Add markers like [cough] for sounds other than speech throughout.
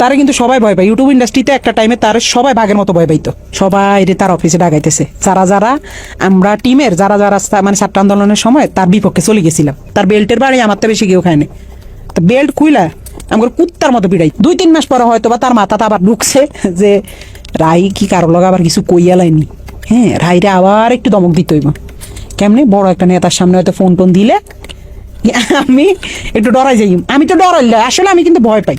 তারে কিন্তু সবাই ভয় পায়। ইউটিউব ইন্ডাস্ট্রিতে একটা টাইমে তার সবাই বাঘের মতো ভয় পাইতো। সবাই রে তার অফিসে ডাকাইতেছে। যারা যারা, আমরা টিমের যারা যারা মানে ছাত্র আন্দোলনের সময় তার বিপক্ষে চলে গেছিলাম। তার বেল্টের বাড়ি আমার তো বেশি কেউ খায়নি তো বেল্ট খুইলা আমার কুত্তার মতো পিড়াই। দুই তিন মাস পরে হয়তো বা তার মাথাতে আবার ঢুকছে [laughs] যে, রাই কি কারও লগে আবার কিছু কইয়া লাইনি? হ্যাঁ রাইরে আবার একটু দমক দিতে কেমনে? বড় একটা নেতার সামনে হয়তো ফোন টোন দিলে, আমি একটু ডরাই যাই আমি তো ডরাই আসলে আমি কিন্তু ভয় পাই।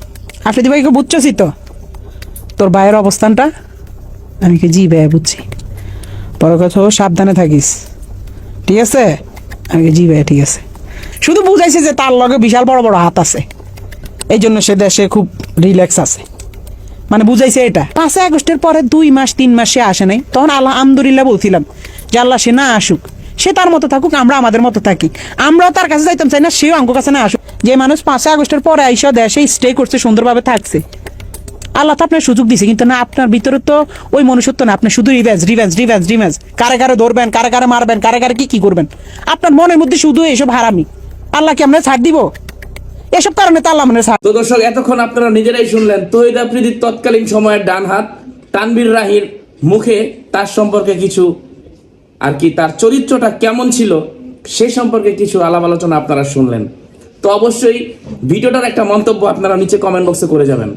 আফ্রিদি ভাইকে বুঝছসই তো। তোর ভাইয়ের অবস্থানটা? আমি কি জি ভাই বুঝছি। পরে কথা সাবধানে থাকিস। ঠিক আছে? আমি জি ভাই ঠিক আছে। শুধু বুঝাইছে যে তার লগে বিশাল বড় বড় হাত আছে। এই জন্য সে দেশে খুব রিল্যাক্স আছে। মানে বুঝাইছে এটা। পাঁচই আগস্টের পরে দুই মাস, তিন মাসে আসে নাই। তখন আল্লাহ আলহামদুলিল্লাহ বলছিলাম যে আল্লাহ সে না আসুক। সে তার মতো থাকুক, আমরা আমাদের মতো থাকি। আমরাও তার কাছে যাইতাম, চাই না সেও আমার কাছে না আসুক। যে মানুষ পাঁচই আগস্টের পরে আইসা দেশে স্টে করছে, সুন্দরভাবে থাকছে। আল্লাহ তো আপনার সুযোগ দিছে, কিন্তু না, আপনার ভিতরে তো ওই মনুষ্যত্ব না। আপনি শুধু রিভেঞ্জ রিভেঞ্জ রিভেঞ্জ রিভেঞ্জ কারে কারে ধরবেন, কারে কারে মারবেন, কারে কারে কি কি করবেন? আপনার মনের মধ্যে শুধু এসব হারামি। আল্লাহ কি আমরা ছাড় দিব? এসব কারণে তো আল্লাহ মানে ছাড় তো দর্শক, এতক্ষণ আপনারা নিজেরাই শুনলেন তহিদ আফ্রিদির তৎকালীন সময়ের ডান হাত তানবীর রাহির মুখে তার সম্পর্কে কিছু আর কি তার চরিত্রটা কেমন ছিল, সে সম্পর্কে কিছু আলাপ আলোচনা আপনারা শুনলেন। তো অবশ্যই ভিডিওটার একটা মন্তব্য আপনারা নিচে কমেন্ট বক্সে করে যাবেন।